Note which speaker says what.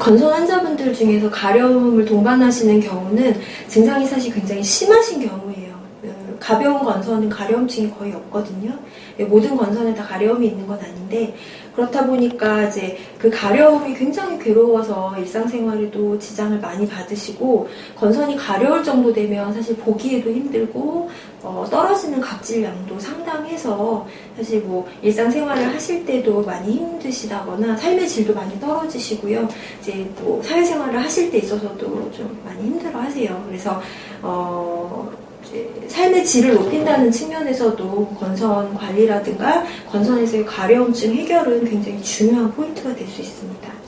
Speaker 1: 건선 환자분들 중에서 가려움을 동반하시는 경우는 증상이 사실 굉장히 심하신 경우예요. 그 가벼운 건선은 가려움증이 거의 없거든요. 모든 건선에 다 가려움이 있는 건 아닌데 그렇다 보니까 이제 그 가려움이 굉장히 괴로워서 일상생활에도 지장을 많이 받으시고 건선이 가려울 정도 되면 사실 보기에도 힘들고 어, 떨어지는 각질량도 상당해서 사실 뭐 일상생활을 하실 때도 많이 힘드시다거나 삶의 질도 많이 떨어지시고요. 이제 뭐 사회생활을 하실 때 있어서도 좀 많이 힘들어하세요. 그래서 어, 삶의 질을 높인다는 측면에서도 건선 관리라든가 건선에서의 가려움증 해결은 굉장히 중요한 포인트가 될 수 있습니다.